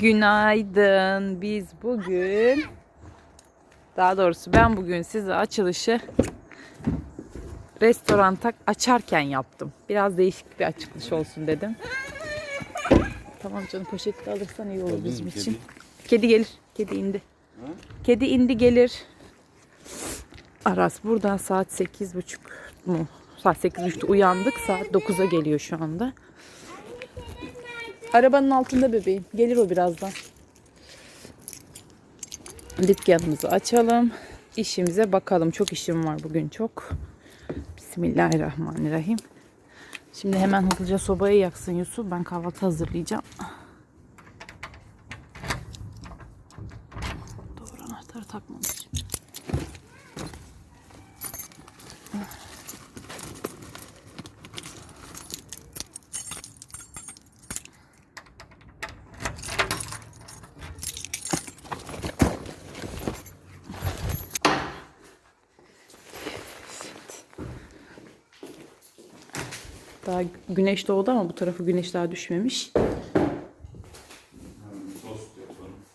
Günaydın. Biz bugün daha doğrusu ben bugün size açılışı restoranta açarken yaptım. Biraz değişik bir açılış olsun dedim. Tamam canım poşeti de alırsan iyi olur bizim için. Kedi gelir. Kedi indi. Kedi indi gelir. Aras burada saat sekiz buçuk mu? Saat sekiz buçukta uyandık. Saat 9'a geliyor şu anda. Arabanın altında bebeğim. Gelir o birazdan. Dükkanımızı açalım. İşimize bakalım. Çok işim var bugün çok. Bismillahirrahmanirrahim. Şimdi hemen hızlıca sobayı yaksın Yusuf. Ben kahvaltı hazırlayacağım. Doğru anahtarı takmamışım. Daha güneş doğdu ama bu tarafı güneş daha düşmemiş.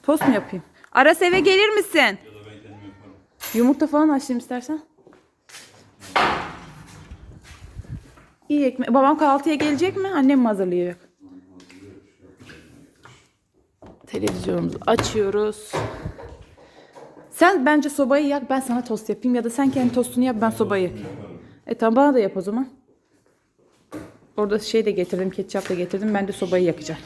Tost mu yapayım? Aras eve gelir misin? Yumurta falan açayım istersen. İyi ekmek. Babam kahvaltıya gelecek mi? Annem mi hazırlayacak? Televizyonumuzu açıyoruz. Sen bence sobayı yak ben sana tost yapayım ya da sen kendi tostunu yap ben sobayı. E tamam bana da yap o zaman. Orada şey de getirdim, ketçap da getirdim. Ben de sobayı yakacağım.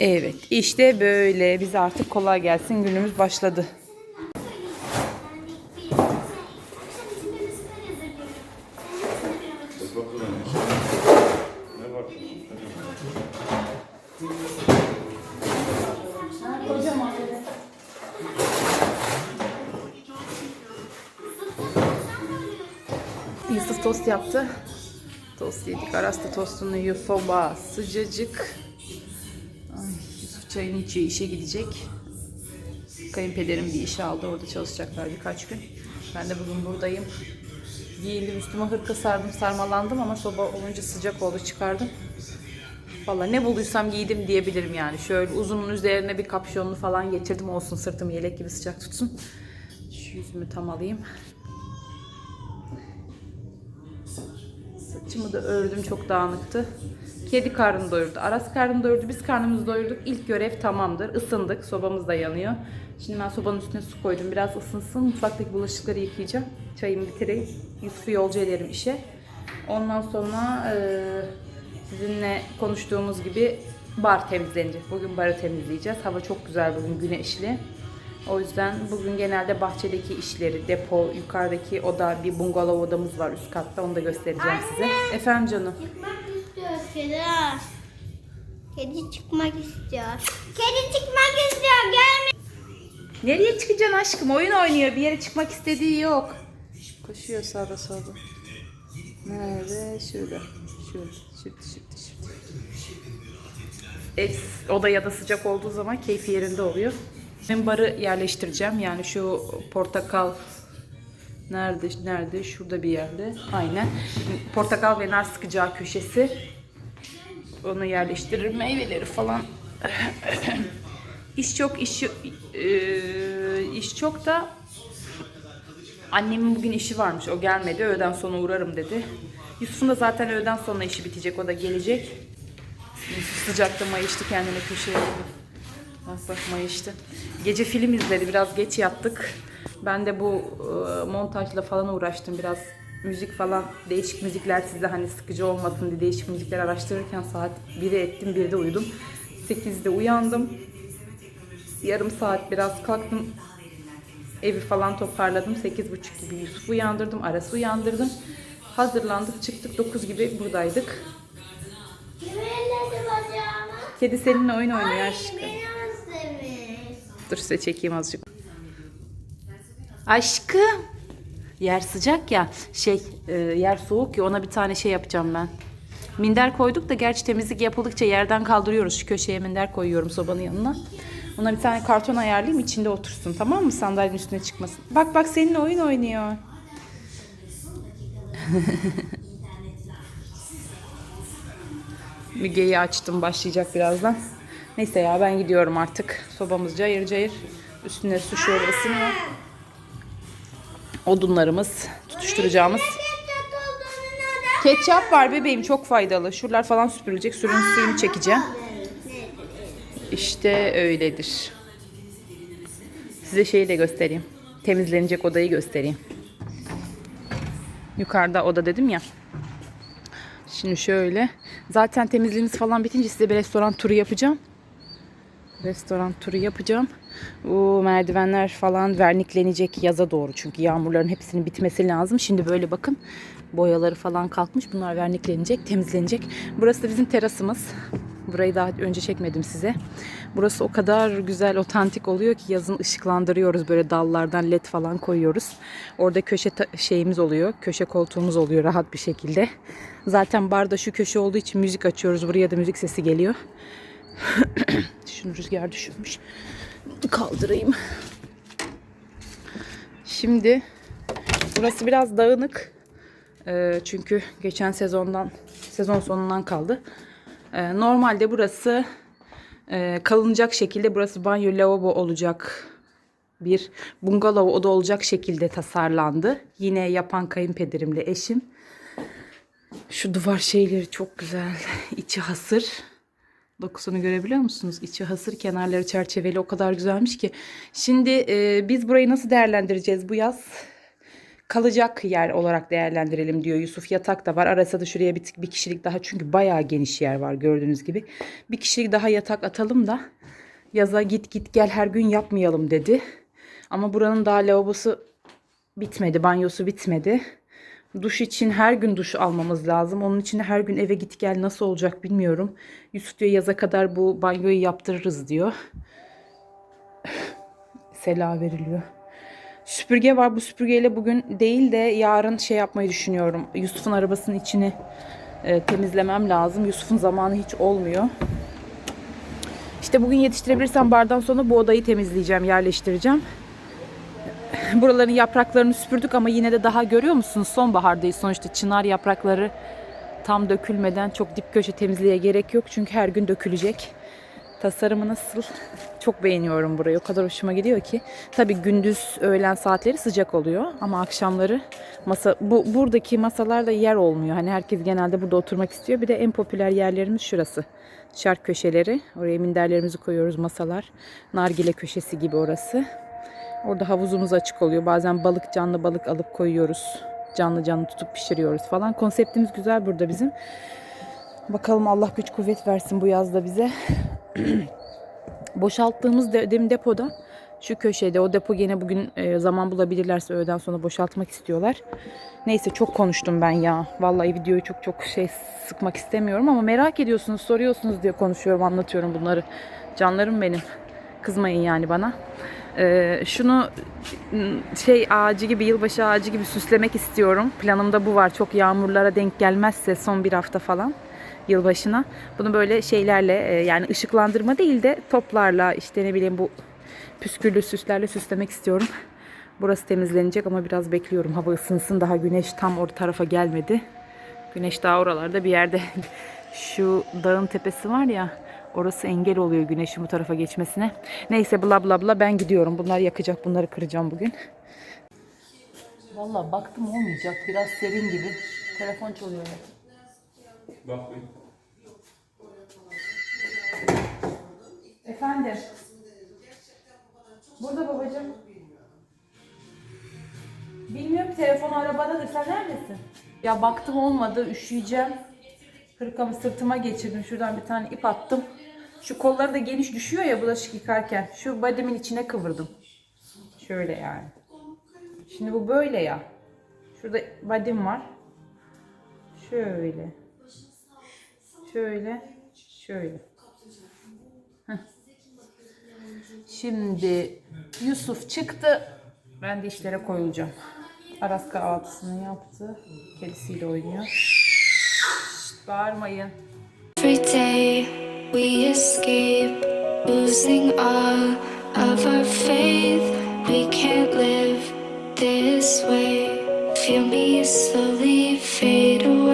Evet, işte böyle. Bize artık kolay gelsin. Günümüz başladı. Yusuf tost yaptı. Tost yedik. Aras da tostunu yiyor. Soba sıcacık. Ay, Yusuf çayını içiyor. işe gidecek. Kayınpederim bir işe aldı. Orada çalışacaklar birkaç gün. Ben de bugün buradayım. Giyindim üstüme hırka sardım sarmalandım ama soba olunca sıcak oldu çıkardım. Valla ne bulduysam giydim diyebilirim yani. Şöyle uzunun üzerine bir kapşonlu falan getirdim olsun sırtımı yelek gibi sıcak tutsun. Şu yüzümü tam alayım. Saçımı da ördüm çok dağınıktı. Kedi karnını doyurdu. Aras karnını doyurdu. Biz karnımızı doyurduk. İlk görev tamamdır. Isındık. Sobamız da yanıyor. Şimdi ben sobanın üstüne su koydum. Biraz ısınsın. Mutfaktaki bulaşıkları yıkayacağım. Çayımı bitireyim. Yusuf'u yolcu ederim işe. Ondan sonra eee, sizinle konuştuğumuz gibi bar temizlenecek. Bugün barı temizleyeceğiz. Hava çok güzel bugün güneşli. O yüzden bugün genelde bahçedeki işleri, depo, yukarıdaki oda, bir bungalov odamız var üst katta. Onu da göstereceğim size. Efendim canım. Çıkmak istiyor kedi. Kedi çıkmak istiyor. Kedi çıkmak istiyor gelme. Nereye çıkacaksın aşkım? Oyun oynuyor. Bir yere çıkmak istediği yok. Koşuyor sağda solda. Nerede? Şurada. Şurada. Şurada. Şurada. Şurada. Es, oda da sıcak olduğu zaman keyfi yerinde oluyor. Ben barı yerleştireceğim. Yani şu portakal nerede nerede? Şurada bir yerde. Aynen. Portakal ve nar sıkacağı köşesi. Onu yerleştiririm. Meyveleri falan. İş çok, iş, e, iş çok da annemin bugün işi varmış. O gelmedi. Öğleden sonra uğrarım dedi. Yusuf'un da zaten öğleden sonra işi bitecek. O da gelecek. Yusuf sıcakta mayıştı kendine köşeye. Bak mayıştı. Gece film izledi. Biraz geç yattık. Ben de bu e, montajla falan uğraştım. Biraz müzik falan değişik müzikler size hani sıkıcı olmasın diye değişik müzikler araştırırken saat 1'e ettim 1'de uyudum. 8'de uyandım. Yarım saat biraz kalktım. Evi falan toparladım. 8.30 gibi Yusuf'u uyandırdım. Aras'ı uyandırdım. Hazırlandık çıktık 9 gibi buradaydık. Kedi seninle oyun oynuyor aşkım. Dur size çekeyim azıcık. Aşkım. Yer sıcak ya. Şey e, yer soğuk ya ona bir tane şey yapacağım ben. Minder koyduk da gerçi temizlik yapıldıkça yerden kaldırıyoruz. Şu köşeye minder koyuyorum sobanın yanına. Ona bir tane karton ayarlayayım içinde otursun tamam mı? Sandalyenin üstüne çıkmasın. Bak bak seninle oyun oynuyor. Müge'yi açtım başlayacak birazdan. Neyse ya ben gidiyorum artık. Sobamız cayır cayır. Üstüne su şöyle ısınıyor. Odunlarımız, tutuşturacağımız. Ketçap var bebeğim çok faydalı. Şuralar falan süpürülecek. Suyun suyunu çekeceğim. İşte öyledir. Size şeyi de göstereyim. Temizlenecek odayı göstereyim. Yukarıda oda dedim ya. Şimdi şöyle. Zaten temizliğimiz falan bitince size bir restoran turu yapacağım. Restoran turu yapacağım. Bu merdivenler falan verniklenecek yaza doğru. Çünkü yağmurların hepsinin bitmesi lazım. Şimdi böyle bakın. Boyaları falan kalkmış. Bunlar verniklenecek, temizlenecek. Burası da bizim terasımız. Burayı daha önce çekmedim size. Burası o kadar güzel, otantik oluyor ki yazın ışıklandırıyoruz. Böyle dallardan led falan koyuyoruz. Orada köşe şeyimiz oluyor. Köşe koltuğumuz oluyor rahat bir şekilde. Zaten barda şu köşe olduğu için müzik açıyoruz. Buraya da müzik sesi geliyor. Şunu rüzgar düşürmüş. Kaldırayım. Şimdi burası biraz dağınık. Ee, çünkü geçen sezondan sezon sonundan kaldı. Ee, normalde burası e, kalınacak şekilde burası banyo lavabo olacak bir bungalov oda olacak şekilde tasarlandı. Yine yapan kayınpederimle eşim. Şu duvar şeyleri çok güzel. İçi hasır. Dokusunu görebiliyor musunuz? İçi hasır, kenarları çerçeveli o kadar güzelmiş ki. Şimdi e, biz burayı nasıl değerlendireceğiz bu yaz? Kalacak yer olarak değerlendirelim diyor Yusuf. Yatak da var. Arasa da şuraya bir, bir kişilik daha çünkü bayağı geniş yer var gördüğünüz gibi. Bir kişilik daha yatak atalım da yaza git git gel her gün yapmayalım dedi. Ama buranın daha lavabosu bitmedi, banyosu bitmedi. Duş için her gün duş almamız lazım. Onun için her gün eve git gel nasıl olacak bilmiyorum. Yusuf diyor yaza kadar bu banyoyu yaptırırız diyor. Sela veriliyor. Süpürge var. Bu süpürgeyle bugün değil de yarın şey yapmayı düşünüyorum. Yusuf'un arabasının içini e, temizlemem lazım. Yusuf'un zamanı hiç olmuyor. İşte bugün yetiştirebilirsem bardan sonra bu odayı temizleyeceğim, yerleştireceğim. Buraların yapraklarını süpürdük ama yine de daha görüyor musunuz? Sonbahardayız sonuçta çınar yaprakları tam dökülmeden çok dip köşe temizliğe gerek yok. Çünkü her gün dökülecek. Tasarımı nasıl? Çok beğeniyorum burayı. O kadar hoşuma gidiyor ki. Tabii gündüz öğlen saatleri sıcak oluyor ama akşamları masa bu buradaki masalarda yer olmuyor. Hani herkes genelde burada oturmak istiyor. Bir de en popüler yerlerimiz şurası. Şark köşeleri. Oraya minderlerimizi koyuyoruz masalar. Nargile köşesi gibi orası. Orada havuzumuz açık oluyor. Bazen balık canlı balık alıp koyuyoruz. Canlı canlı tutup pişiriyoruz falan. Konseptimiz güzel burada bizim. Bakalım Allah güç kuvvet versin bu yazda bize. Boşalttığımız de, demin depoda şu köşede o depo gene bugün e, zaman bulabilirlerse öğleden sonra boşaltmak istiyorlar. Neyse çok konuştum ben ya. Vallahi videoyu çok çok şey sıkmak istemiyorum ama merak ediyorsunuz, soruyorsunuz diye konuşuyorum, anlatıyorum bunları. Canlarım benim. Kızmayın yani bana. Ee, şunu şey ağacı gibi, yılbaşı ağacı gibi süslemek istiyorum. Planımda bu var. Çok yağmurlara denk gelmezse son bir hafta falan yılbaşına. Bunu böyle şeylerle e, yani ışıklandırma değil de toplarla işte ne bileyim bu püsküllü süslerle süslemek istiyorum. Burası temizlenecek ama biraz bekliyorum. Hava ısınsın. Daha güneş tam o tarafa gelmedi. Güneş daha oralarda bir yerde. Şu dağın tepesi var ya. Orası engel oluyor güneşin bu tarafa geçmesine. Neyse bla bla bla ben gidiyorum. Bunlar yakacak. Bunları kıracağım bugün. Vallahi baktım olmayacak. Biraz serin gibi. Telefon çalıyor. Bak. Efendim. Burada babacığım. Bilmiyorum telefon arabadadır. Sen neredesin? Ya baktım olmadı. Üşüyeceğim. Hırkamı sırtıma geçirdim. Şuradan bir tane ip attım. Şu kolları da geniş düşüyor ya bulaşık yıkarken. Şu bodymin içine kıvırdım. Şöyle yani. Şimdi bu böyle ya. Şurada body'm var. Şöyle. Şöyle. Şöyle. Şimdi Yusuf çıktı. Ben de işlere koyulacağım. Aras kahvaltısını yaptı. Kedisiyle oynuyor. Şşt, bağırmayın. Every day we escape, losing all of our faith. We can't live this way. Feel me slowly fade away.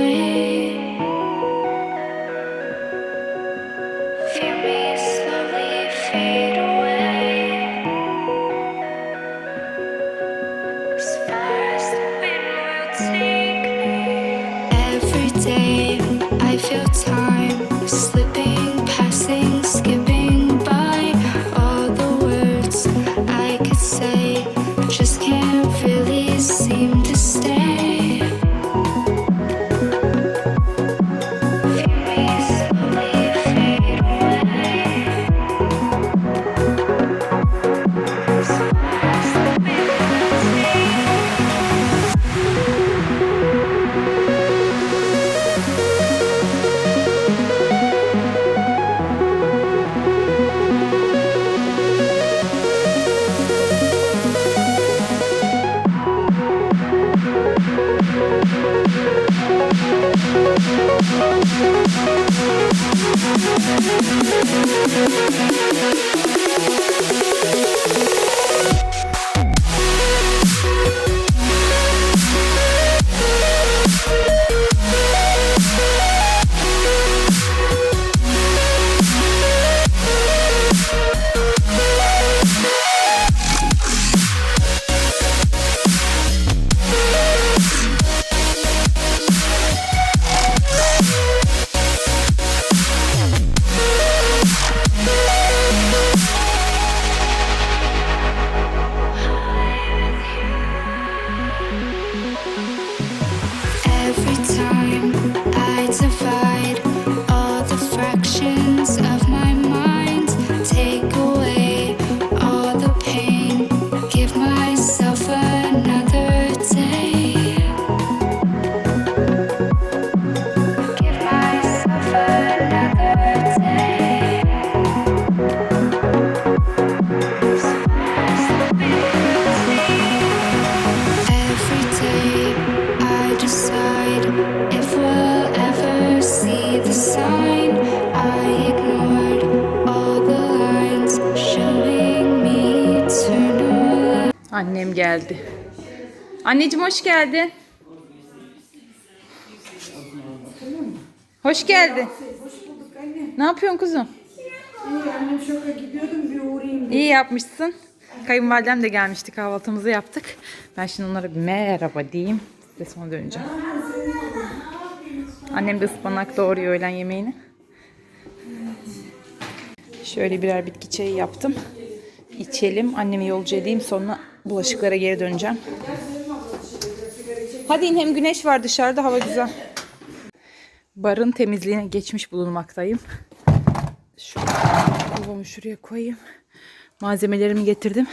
Anneciğim hoş geldin. Hoş geldin. Ne yapıyorsun kuzum? Annem şoka gidiyordum bir uğrayayım. İyi yapmışsın. Kayınvalidem de gelmişti kahvaltımızı yaptık. Ben şimdi onlara bir merhaba diyeyim. Size sonra döneceğim. Annem de ıspanak doğruyor öğlen yemeğini. Şöyle birer bitki çayı yaptım. İçelim. Annemi yolcu edeyim. Sonra bulaşıklara geri döneceğim. Hadi in hem güneş var dışarıda hava güzel. Barın temizliğine geçmiş bulunmaktayım. Şu kovamı şuraya koyayım. Malzemelerimi getirdim.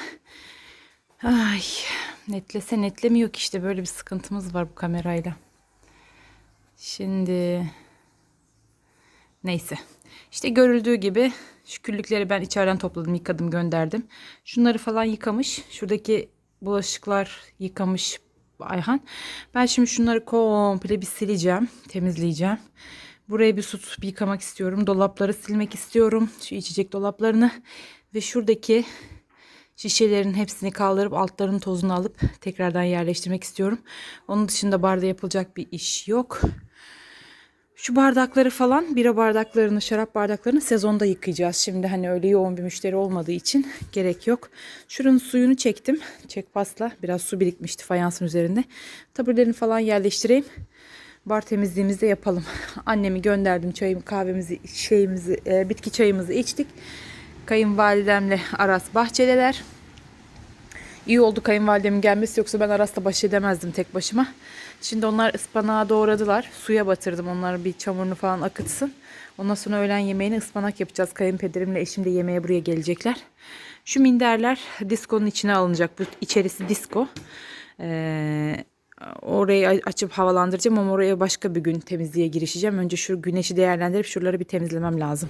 Ay netlese netlemiyor ki işte böyle bir sıkıntımız var bu kamerayla. Şimdi neyse. İşte görüldüğü gibi şu küllükleri ben içeriden topladım, yıkadım, gönderdim. Şunları falan yıkamış. Şuradaki bulaşıklar yıkamış Ayhan. Ben şimdi şunları komple bir sileceğim, temizleyeceğim. Buraya bir su tutup yıkamak istiyorum. Dolapları silmek istiyorum. Şu içecek dolaplarını ve şuradaki şişelerin hepsini kaldırıp altlarının tozunu alıp tekrardan yerleştirmek istiyorum. Onun dışında barda yapılacak bir iş yok. Şu bardakları falan, bira bardaklarını, şarap bardaklarını sezonda yıkayacağız. Şimdi hani öyle yoğun bir müşteri olmadığı için gerek yok. Şuranın suyunu çektim. Çek pasla. Biraz su birikmişti fayansın üzerinde. Taburelerini falan yerleştireyim. Bar temizliğimizi de yapalım. Annemi gönderdim. Çayımı, kahvemizi, şeyimizi, e, bitki çayımızı içtik. Kayınvalidemle Aras bahçedeler. İyi oldu kayınvalidemin gelmesi yoksa ben Aras'la baş edemezdim tek başıma. Şimdi onlar ıspanağı doğradılar. Suya batırdım onları bir çamurunu falan akıtsın. Ondan sonra öğlen yemeğini ıspanak yapacağız. Kayınpederimle eşim de yemeğe buraya gelecekler. Şu minderler diskonun içine alınacak. Bu içerisi disko. Ee, orayı açıp havalandıracağım ama oraya başka bir gün temizliğe girişeceğim. Önce şu güneşi değerlendirip şuraları bir temizlemem lazım.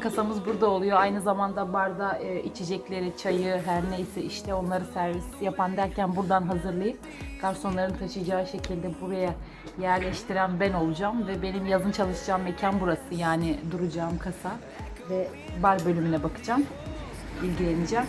kasamız burada oluyor. Aynı zamanda barda e, içecekleri, çayı her neyse işte onları servis yapan derken buradan hazırlayıp garsonların taşıyacağı şekilde buraya yerleştiren ben olacağım. Ve benim yazın çalışacağım mekan burası yani duracağım kasa. Ve bar bölümüne bakacağım. ilgileneceğim.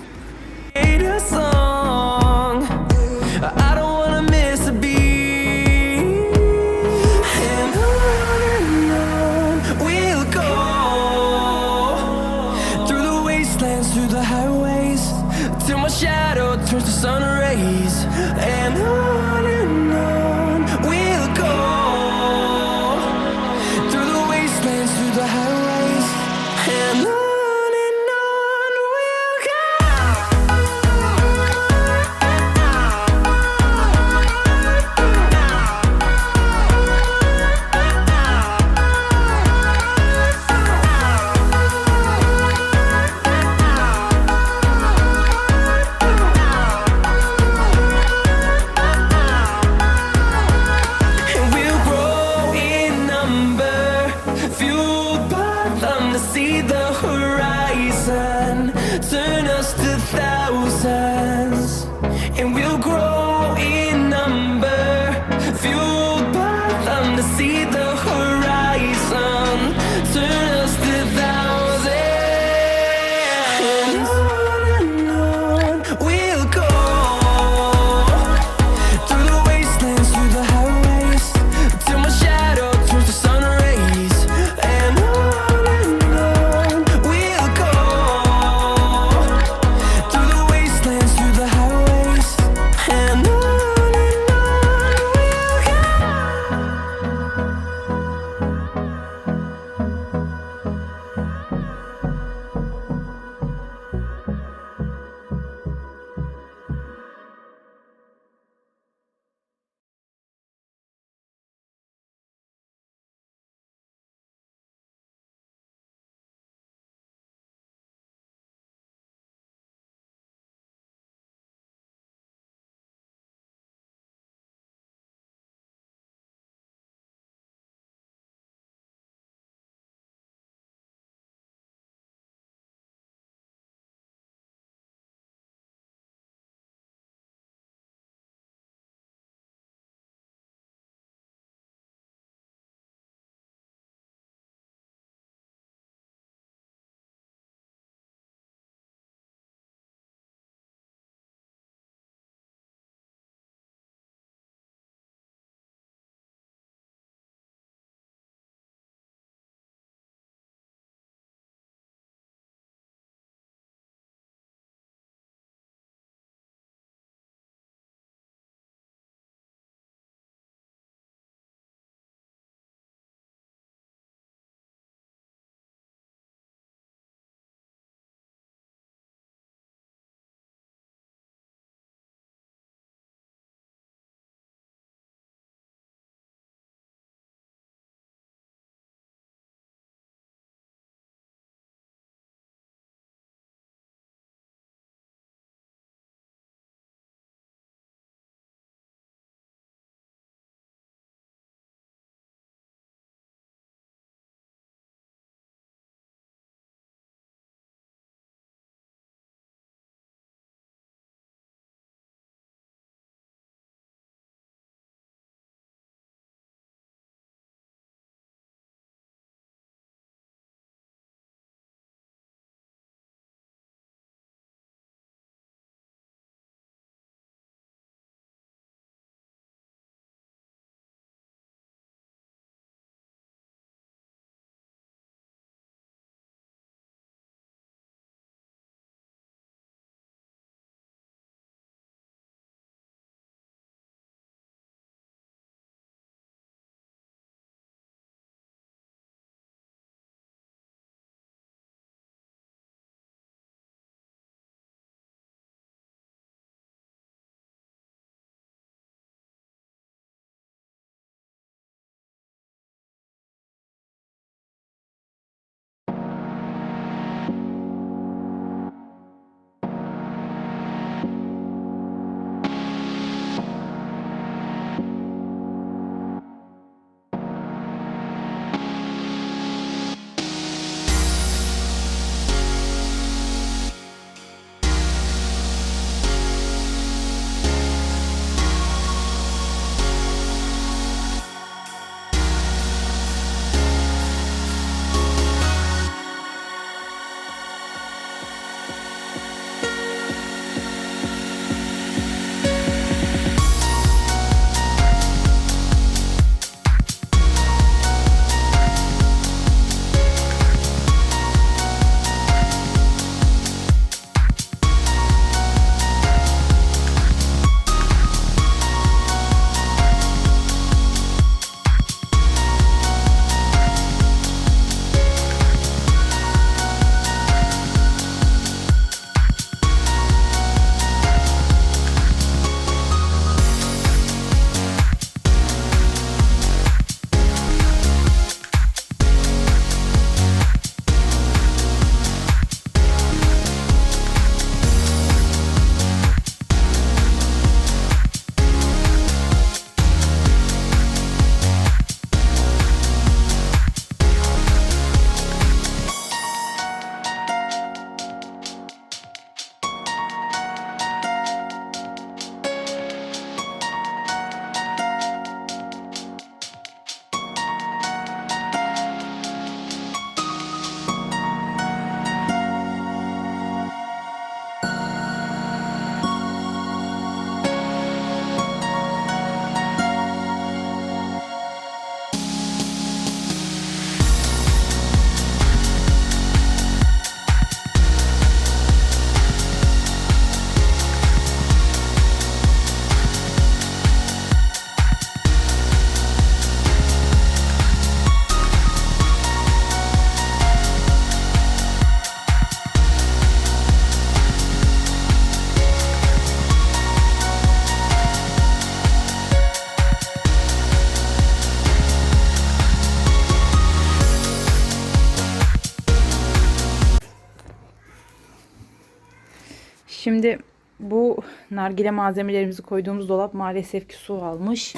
Şimdi bu nargile malzemelerimizi koyduğumuz dolap maalesef ki su almış.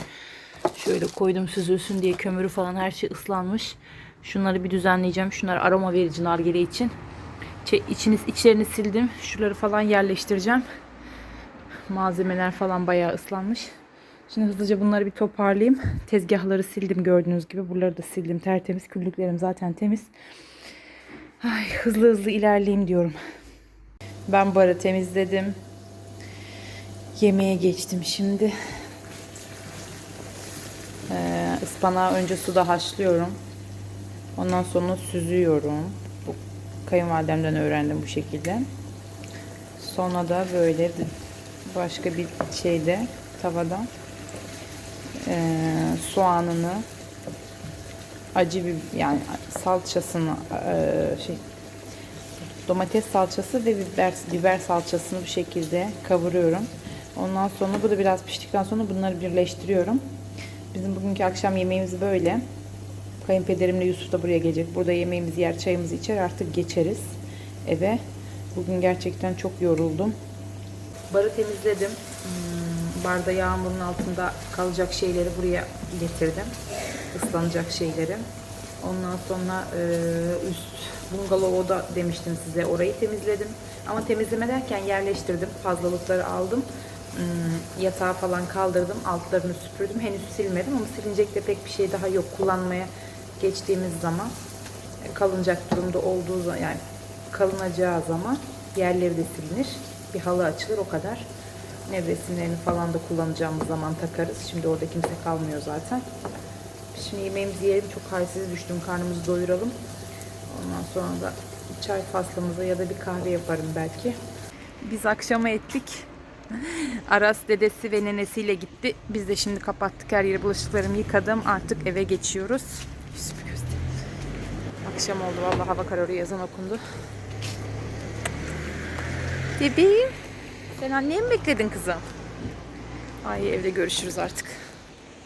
Şöyle koydum süzülsün diye kömürü falan her şey ıslanmış. Şunları bir düzenleyeceğim. Şunlar aroma verici nargile için. Çe- içiniz, içlerini sildim. Şuraları falan yerleştireceğim. Malzemeler falan bayağı ıslanmış. Şimdi hızlıca bunları bir toparlayayım. Tezgahları sildim gördüğünüz gibi. Buraları da sildim tertemiz. Küllüklerim zaten temiz. Ay, hızlı hızlı ilerleyeyim diyorum. Ben barı temizledim. Yemeğe geçtim şimdi. Ee, ıspanağı önce suda haşlıyorum. Ondan sonra süzüyorum. Bu kayınvalidemden öğrendim bu şekilde. Sonra da böyle başka bir şeyde tavada ee, soğanını acı bir yani salçasını ee, şey domates salçası ve biber biber salçasını bu şekilde kavuruyorum. Ondan sonra bu da biraz piştikten sonra bunları birleştiriyorum. Bizim bugünkü akşam yemeğimiz böyle. Kayınpederimle Yusuf da buraya gelecek. Burada yemeğimizi yer, çayımızı içer artık geçeriz eve. Bugün gerçekten çok yoruldum. Barı temizledim. Hmm, Barda yağmurun altında kalacak şeyleri buraya getirdim. Islanacak şeyleri. Ondan sonra üst bungalov oda demiştim size. Orayı temizledim. Ama temizleme derken yerleştirdim. Fazlalıkları aldım. Hmm, yatağı falan kaldırdım. Altlarını süpürdüm. Henüz silmedim ama silinecek de pek bir şey daha yok. Kullanmaya geçtiğimiz zaman e, kalınacak durumda olduğu zaman yani kalınacağı zaman yerleri de silinir. Bir halı açılır o kadar. Nevresimlerini falan da kullanacağımız zaman takarız. Şimdi orada kimse kalmıyor zaten. Şimdi yemeğimizi yiyelim. Çok halsiz düştüm. Karnımızı doyuralım. Ondan sonra da çay faslımıza ya da bir kahve yaparım belki. Biz akşama ettik. Aras dedesi ve nenesiyle gitti. Biz de şimdi kapattık her yeri. Bulaşıklarımı yıkadım. Artık eve geçiyoruz. Yüzümü göstereyim. Akşam oldu. Vallahi hava kararıyor. Yazan okundu. Bebeğim. Sen annemi mi bekledin kızım? Ay evde görüşürüz artık.